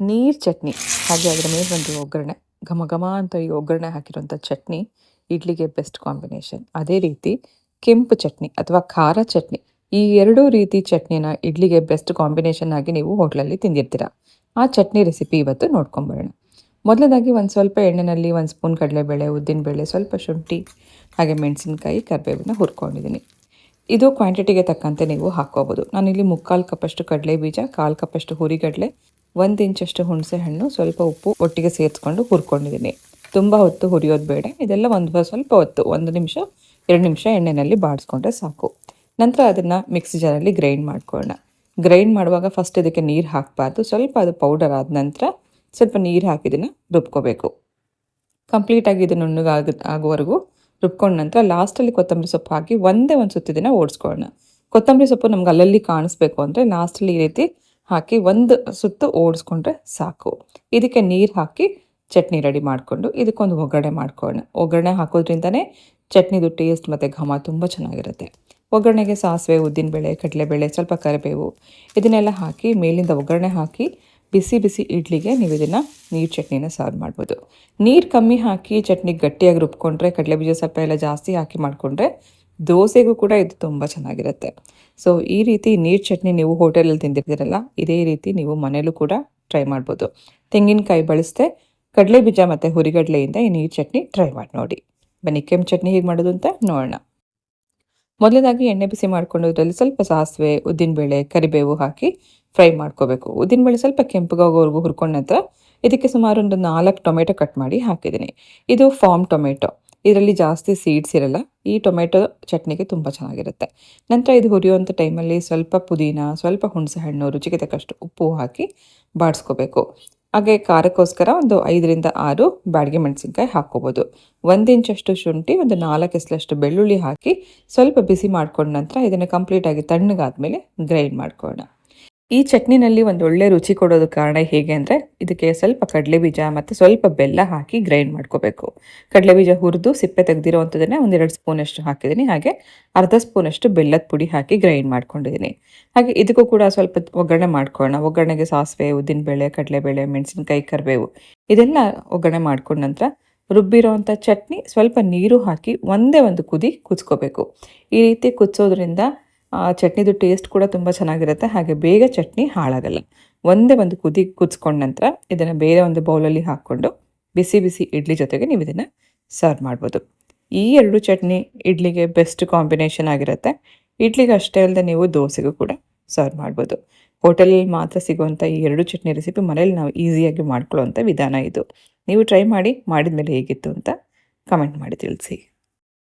ನೀರು ಚಟ್ನಿ, ಹಾಗೆ ಅದರ ಮೇಲೆ ಒಂದು ಒಗ್ಗರಣೆ, ಘಮ ಘಮ ಅಂತ ಈ ಒಗ್ಗರಣೆ ಹಾಕಿರುವಂಥ ಚಟ್ನಿ, ಇಡ್ಲಿಗೆ ಬೆಸ್ಟ್ ಕಾಂಬಿನೇಷನ್ ಅದೇ ರೀತಿ ಕೆಂಪು ಚಟ್ನಿ ಅಥವಾ ಖಾರ ಚಟ್ನಿ, ಈ ಎರಡೂ ರೀತಿ ಚಟ್ನಿನ ಇಡ್ಲಿಗೆ ಬೆಸ್ಟ್ ಕಾಂಬಿನೇಷನ್ ಆಗಿ ನೀವು ಹೋಟ್ಲಲ್ಲಿ ತಿಂದಿರ್ತೀರ. ಆ ಚಟ್ನಿ ರೆಸಿಪಿ ಇವತ್ತು ನೋಡ್ಕೊಂಬರೋಣ. ಮೊದಲದಾಗಿ ಒಂದು ಸ್ವಲ್ಪ ಎಣ್ಣೆಯಲ್ಲಿ ಒಂದು ಸ್ಪೂನ್ ಕಡಲೆಬೇಳೆ ಉದ್ದಿನಬೇಳೆ ಸ್ವಲ್ಪ ಶುಂಠಿ, ಹಾಗೆ ಮೆಣಸಿನ್ಕಾಯಿ, ಕರಿಬೇವನ್ನ ಹುರ್ಕೊಂಡಿದ್ದೀನಿ. ಇದು ಕ್ವಾಂಟಿಟಿಗೆ ತಕ್ಕಂತೆ ನೀವು ಹಾಕ್ಕೋಬೋದು. ನಾನಿಲ್ಲಿ ಮುಕ್ಕಾಲು ಕಪ್ಪಷ್ಟು ಕಡಲೆ ಬೀಜ, ಕಾಲು ಕಪ್ಪಷ್ಟು ಹುರಿಗಡಲೆ ಒಂದು ಇಂಚಷ್ಟು ಹುಣಸೆ ಹಣ್ಣು, ಸ್ವಲ್ಪ ಉಪ್ಪು ಒಟ್ಟಿಗೆ ಸೇರಿಸ್ಕೊಂಡು ಹುರ್ಕೊಂಡಿದ್ದೀನಿ. ತುಂಬ ಹೊತ್ತು ಹುರಿಯೋದು ಬೇಡ. ಇದೆಲ್ಲ ಒಂದು ಸ್ವಲ್ಪ ಹೊತ್ತು, ಒಂದು ನಿಮಿಷ, ಎರಡು ನಿಮಿಷ ಎಣ್ಣೆಯಲ್ಲಿ ಬಾಡಿಸ್ಕೊಂಡ್ರೆ ಸಾಕು. ನಂತರ ಅದನ್ನು ಮಿಕ್ಸಿ ಜಾರಲ್ಲಿ ಗ್ರೈಂಡ್ ಮಾಡ್ಕೊಳ್ಳೋಣ. ಗ್ರೈಂಡ್ ಮಾಡುವಾಗ ಫಸ್ಟ್ ಇದಕ್ಕೆ ನೀರು ಹಾಕಬಾರ್ದು. ಸ್ವಲ್ಪ ಅದು ಪೌಡರ್ ಆದ ನಂತರ ಸ್ವಲ್ಪ ನೀರು ಹಾಕಿದ್ದನ್ನು ರುಬ್ಕೋಬೇಕು. ಕಂಪ್ಲೀಟಾಗಿ ಇದು ನುಣ್ಣಗಾಗ, ಆಗುವವರೆಗೂ ರುಬ್ಕೊಂಡ ನಂತರ ಲಾಸ್ಟಲ್ಲಿ ಕೊತ್ತಂಬರಿ ಸೊಪ್ಪು ಹಾಕಿ ಒಂದೇ ಒಂದು ಸುತ್ತಿದನ್ನು ಓಡಿಸ್ಕೊಳ್ಳೋಣ. ಕೊತ್ತಂಬರಿ ಸೊಪ್ಪು ನಮ್ಗೆ ಅಲ್ಲಲ್ಲಿ ಕಾಣಿಸ್ಬೇಕು ಅಂದರೆ ಲಾಸ್ಟಲ್ಲಿ ಈ ರೀತಿ ಹಾಕಿ ಒಂದು ಸುತ್ತು ಓಡಿಸ್ಕೊಂಡ್ರೆ ಸಾಕು. ಇದಕ್ಕೆ ನೀರು ಹಾಕಿ ಚಟ್ನಿ ರೆಡಿ ಮಾಡಿಕೊಂಡು ಇದಕ್ಕೊಂದು ಒಗ್ಗರಣೆ ಮಾಡ್ಕೊಳ್ಳೋಣ. ಒಗ್ಗರಣೆ ಹಾಕೋದ್ರಿಂದನೇ ಚಟ್ನಿದು ಟೇಸ್ಟ್ ಮತ್ತು ಘಮ ತುಂಬ ಚೆನ್ನಾಗಿರುತ್ತೆ. ಒಗ್ಗರಣೆಗೆ ಸಾಸಿವೆ, ಉದ್ದಿನಬೇಳೆ, ಕಡಲೆಬೇಳೆ, ಸ್ವಲ್ಪ ಕರಿಬೇವು ಇದನ್ನೆಲ್ಲ ಹಾಕಿ ಮೇಲಿಂದ ಒಗ್ಗರಣೆ ಹಾಕಿ ಬಿಸಿ ಬಿಸಿ ಇಡ್ಲಿಗೆ ನೀವು ಇದನ್ನು ನೀರು ಚಟ್ನಿನ ಸರ್ವ್ ಮಾಡ್ಬೋದು. ನೀರು ಕಮ್ಮಿ ಹಾಕಿ ಚಟ್ನಿ ಗಟ್ಟಿಯಾಗಿ ರುಬ್ಕೊಂಡ್ರೆ ಕಡಲೆ ಬೀಜ ಸ್ವಲ್ಪ ಎಲ್ಲ ಜಾಸ್ತಿ ಹಾಕಿ ಮಾಡಿಕೊಂಡ್ರೆ ದೋಸೆಗೂ ಕೂಡ ಇದು ತುಂಬ ಚೆನ್ನಾಗಿರುತ್ತೆ. ಸೊ ಈ ರೀತಿ ನೀರು ಚಟ್ನಿ ನೀವು ಹೋಟೆಲಲ್ಲಿ ತಿಂದಿರ್ತೀರಲ್ಲ, ಇದೇ ರೀತಿ ನೀವು ಮನೇಲೂ ಕೂಡ ಟ್ರೈ ಮಾಡ್ಬೋದು. ತೆಂಗಿನಕಾಯಿ ಬಳಸದೆ, ಕಡಲೆ ಬೀಜ ಮತ್ತು ಹುರಿಗಡಲೆಯಿಂದ ಈ ನೀರು ಚಟ್ನಿ ಟ್ರೈ ಮಾಡಿ ನೋಡಿ. ಬನ್ನಿ, ಕೆಂಪು ಚಟ್ನಿ ಹೇಗೆ ಮಾಡೋದು ಅಂತ ನೋಡೋಣ. ಮೊದಲನೇದಾಗಿ ಎಣ್ಣೆ ಬಿಸಿ ಮಾಡ್ಕೊಂಡು ಇದರಲ್ಲಿ ಸ್ವಲ್ಪ ಸಾಸಿವೆ, ಉದ್ದಿನಬೇಳೆ, ಕರಿಬೇವು ಹಾಕಿ ಫ್ರೈ ಮಾಡ್ಕೋಬೇಕು. ಉದ್ದಿನಬೇಳೆ ಸ್ವಲ್ಪ ಕೆಂಪುಗಾಗೋವರೆಗೂ ಹುರ್ಕೊಂಡ ನಂತರ ಇದಕ್ಕೆ ಸುಮಾರು ಒಂದು ನಾಲ್ಕು ಟೊಮೆಟೊ ಕಟ್ ಮಾಡಿ ಹಾಕಿದ್ದೀನಿ. ಇದು ಫಾರ್ಮ್ ಟೊಮೆಟೊ. ಇದರಲ್ಲಿ ಜಾಸ್ತಿ ಸೀಡ್ಸ್ ಇರಲ್ಲ ಈ ಟೊಮೆಟೊ ಚಟ್ನಿಗೆ ತುಂಬ ಚೆನ್ನಾಗಿರುತ್ತೆ. ನಂತರ ಇದು ಹುರಿಯುವಂಥ ಟೈಮಲ್ಲಿ ಸ್ವಲ್ಪ ಪುದೀನ, ಸ್ವಲ್ಪ ಹುಣಸೆ ಹಣ್ಣು ರುಚಿಗೆ ತಕ್ಕಷ್ಟು ಉಪ್ಪು ಹಾಕಿ ಬಾಡಿಸ್ಕೋಬೇಕು. ಹಾಗೆ ಖಾರಕ್ಕೋಸ್ಕರ ಒಂದು ಐದರಿಂದ ಆರು ಬ್ಯಾಡಿಗೆ ಮೆಣಸಿನ್ಕಾಯಿ ಹಾಕ್ಕೋಬೋದು. ಒಂದು ಇಂಚಷ್ಟು ಶುಂಠಿ, ಒಂದು ನಾಲ್ಕು ಎಸ್ಲಷ್ಟು ಬೆಳ್ಳುಳ್ಳಿ ಹಾಕಿ ಸ್ವಲ್ಪ ಬಿಸಿ ಮಾಡ್ಕೊಂಡ ನಂತರ ಇದನ್ನು ಕಂಪ್ಲೀಟಾಗಿ ತಣ್ಣಗಾದ್ಮೇಲೆ ಗ್ರೈಂಡ್ ಮಾಡ್ಕೊಳ್ಳೋಣ. ಈ ಚಟ್ನಿನಲ್ಲಿ ಒಂದು ಒಳ್ಳೆ ರುಚಿ ಕೊಡೋದು ಕಾರಣ ಹೇಗೆ ಅಂದರೆ, ಇದಕ್ಕೆ ಸ್ವಲ್ಪ ಕಡಲೆ ಬೀಜ ಮತ್ತು ಸ್ವಲ್ಪ ಬೆಲ್ಲ ಹಾಕಿ ಗ್ರೈಂಡ್ ಮಾಡ್ಕೋಬೇಕು. ಕಡಲೆ ಬೀಜ ಹುರಿದು ಸಿಪ್ಪೆ ತೆಗೆದಿರೋವಂಥದ್ದನ್ನೇ ಒಂದೆರಡು ಸ್ಪೂನಷ್ಟು ಹಾಕಿದ್ದೀನಿ. ಹಾಗೆ ಅರ್ಧ ಸ್ಪೂನಷ್ಟು ಬೆಲ್ಲದ ಪುಡಿ ಹಾಕಿ ಗ್ರೈಂಡ್ ಮಾಡ್ಕೊಂಡಿದ್ದೀನಿ. ಹಾಗೆ ಇದಕ್ಕೂ ಕೂಡ ಸ್ವಲ್ಪ ಒಗ್ಗರಣೆ ಮಾಡ್ಕೊಳ್ಳೋಣ. ಒಗ್ಗರಣೆಗೆ ಸಾಸಿವೆ, ಉದ್ದಿನಬೇಳೆ, ಕಡಲೆಬೇಳೆ, ಮೆಣಸಿನಕಾಯಿ, ಕರಿಬೇವು ಇದೆಲ್ಲ ಒಗ್ಗರಣೆ ಮಾಡ್ಕೊಂಡ ನಂತರ ರುಬ್ಬಿರೋವಂಥ ಚಟ್ನಿ ಸ್ವಲ್ಪ ನೀರು ಹಾಕಿ ಒಂದೇ ಒಂದು ಕುದಿ ಕುದಿಸ್ಕೋಬೇಕು. ಈ ರೀತಿ ಕುದಿಸೋದ್ರಿಂದ ಚಟ್ನಿದು ಟೇಸ್ಟ್ ಕೂಡ ತುಂಬ ಚೆನ್ನಾಗಿರುತ್ತೆ. ಹಾಗೆ ಬೇಗ ಚಟ್ನಿ ಹಾಳಾಗಲ್ಲ. ಒಂದೇ ಒಂದು ಕುದಿ ಕುದಿಸ್ಕೊಂಡ ನಂತರ ಇದನ್ನು ಬೇರೆ ಒಂದು ಬೌಲಲ್ಲಿ ಹಾಕ್ಕೊಂಡು ಬಿಸಿ ಬಿಸಿ ಇಡ್ಲಿ ಜೊತೆಗೆ ನೀವು ಇದನ್ನು ಸರ್ವ್ ಮಾಡ್ಬೋದು. ಈ ಎರಡು ಚಟ್ನಿ ಇಡ್ಲಿಗೆ ಬೆಸ್ಟ್ ಕಾಂಬಿನೇಷನ್ ಆಗಿರುತ್ತೆ. ಇಡ್ಲಿಗೆ ಅಷ್ಟೇ ಅಲ್ಲದೆ ನೀವು ದೋಸೆಗೂ ಕೂಡ ಸರ್ವ್ ಮಾಡ್ಬೋದು. ಹೋಟೆಲಲ್ಲಿ ಮಾತ್ರ ಸಿಗುವಂಥ ಈ ಎರಡು ಚಟ್ನಿ ರೆಸಿಪಿ ಮನೇಲಿ ನಾವು ಈಸಿಯಾಗಿ ಮಾಡ್ಕೊಳ್ಳೋವಂಥ ವಿಧಾನ ಇದು. ನೀವು ಟ್ರೈ ಮಾಡಿ ಮಾಡಿದ ಮೇಲೆ ಹೇಗಿತ್ತು ಅಂತ ಕಮೆಂಟ್ ಮಾಡಿ ತಿಳಿಸಿ.